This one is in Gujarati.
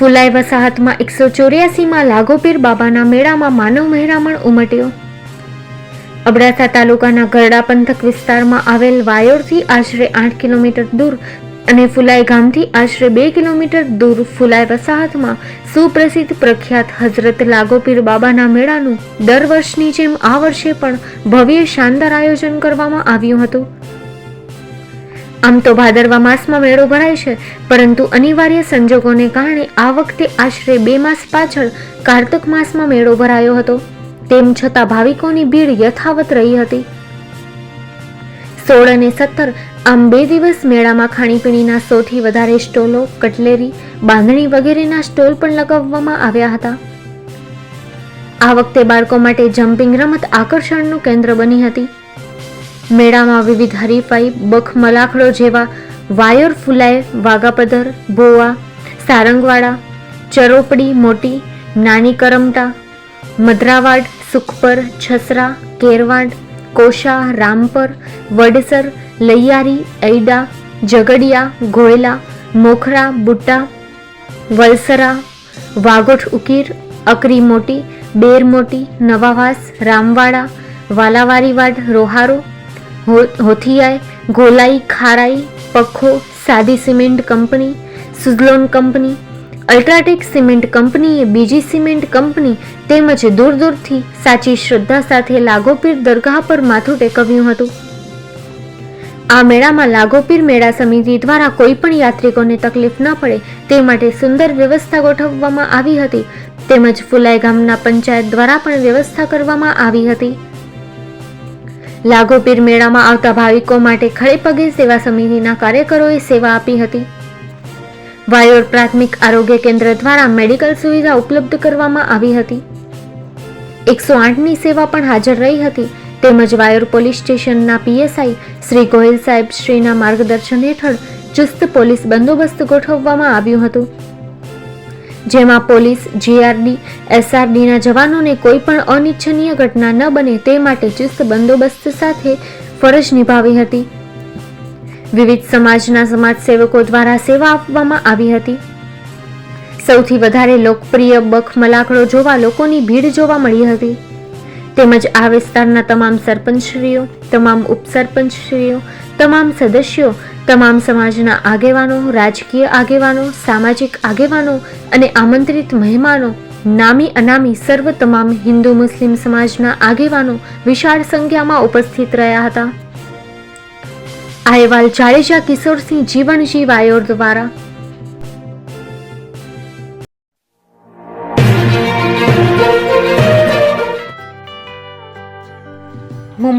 ફુલાઈ વસાહતમાં એકસો ચોર્યાસીમાં લાગોપીર બાબાના મેળામાં માનવ મહેરામણ ઉમટ્યો. અબડાસા તાલુકાના ગરડા પંથક વિસ્તારમાં આવેલ વાયોરથી આશરે આઠ કિલોમીટર દૂર અને ફુલાઈ ગામથી આશરે બે કિલોમીટર દૂર ફુલાઈ વસાહતમાં સુપ્રસિદ્ધ પ્રખ્યાત હઝરત લાગોપીર બાબાના મેળાનું દર વર્ષની જેમ આ વર્ષે પણ ભવ્ય શાનદાર આયોજન કરવામાં આવ્યું હતું. આમ તો ભાદરવા માસમાં મેળો ભરાય છે, પરંતુ અનિવાર્ય સંજોગોને કારણે આ વખતે આશરે બે માસ પાછળ કાર્તક માસમાં મેળો ભરાયો હતો. તેમ છતાં ભાવિકોની ભીડ યથાવત રહી હતી. સોળ અને સત્તર આમ બે દિવસ મેળામાં ખાણીપીણીના સૌથી વધારે સ્ટોલો, કટલેરી, બાંધણી વગેરેના સ્ટોલ પણ લગાવવામાં આવ્યા હતા. આ વખતે બાળકો માટે જમ્પિંગ રમત આકર્ષણનું કેન્દ્ર બની હતી. મેળામાં વિવિધ હરીફાઈ બખ મલાખડો જેવા વાયોર ફુલાય વાઘાપદર ભોવા સારંગવાડા, ચરોપડી, મોટી, નાની કરમટા, મધરાવાડ, સુખપર, છસરા, કેરવાડ, કોશા, રામપર, વડસર, લૈયારી ઐડા જગડિયા ગોયલા મોખરા, બુટ્ટા, વલસરા, વાગોઠ ઉકીર, અકરી મોટી, બેર મોટી, નવાવાસ, રામવાડા, વાલાવારીવાડ, રોહારો હોથિયાય ગોલાઈ, ખારાઈ, પખો, સાદી cement company, Suzlon company, UltraTech cement કંપનીએ બીજી સિમેન્ટ કંપની તેમજ દૂર દૂરથી સાચી શ્રદ્ધા સાથે લાગોપીર દરગાહ પર માથું ટેકવ્યું હતું. આ મેળામાં લાગોપીર મેળા સમિતિ દ્વારા કોઈ પણ યાત્રિકોને તકલીફ ન પડે તે માટે સુંદર વ્યવસ્થા ગોઠવવામાં આવી હતી તેમજ ફુલાઈ ગામના પંચાયત દ્વારા પણ વ્યવસ્થા કરવામાં આવી હતી. લાગોપીર મેળામાં આવતા ભાવિકો માટે ખડેપગે સેવા સમિતિના કાર્યકરોએ સેવા આપી હતી. વાયોર પ્રાથમિક આરોગ્ય કેન્દ્ર દ્વારા મેડિકલ સુવિધા ઉપલબ્ધ કરવામાં આવી હતી. એકસો આઠની સેવા પણ હાજર રહી હતી. તેમજ વાયોર પોલીસ સ્ટેશનના પીએસઆઈ શ્રી ગોહિલ સાહેબ શ્રીના માર્ગદર્શન હેઠળ ચુસ્ત પોલીસ બંદોબસ્ત ગોઠવવામાં આવ્યું હતું. જેમાં પોલીસ જીઆરડી એસઆરડીના જવાનોને કોઈ પણ અનિચ્છનીય ઘટના ન બને તે માટે ચુસ્ત બંદોબસ્ત સાથે ફરજ નિભાવી હતી. વિવિધ સમાજના સમાજસેવકો દ્વારા સેવા આપવામાં આવી હતી. સૌથી વધારે લોકપ્રિય બખ મલાકડો જોવા લોકોની ભીડ જોવા મળી હતી. તેમજ આ વિસ્તારના તમામ સરપંચશ્રીઓ, તમામ ઉપસરપંચશ્રીઓ, તમામ સદસ્યો, તમામ સમાજના આગેવાનો, રાજકીય આગેવાનો, સામાજિક આગેવાનો અને આમંત્રિત મહેમાનો, નામી અનામી સર્વ તમામ હિન્દુ મુસ્લિમ સમાજના આગેવાનો વિશાળ સંખ્યામાં ઉપસ્થિત રહ્યા હતા. અહેવાલ જાડેજા કિશોરસિંહ જીવનજી વાયોર દ્વારા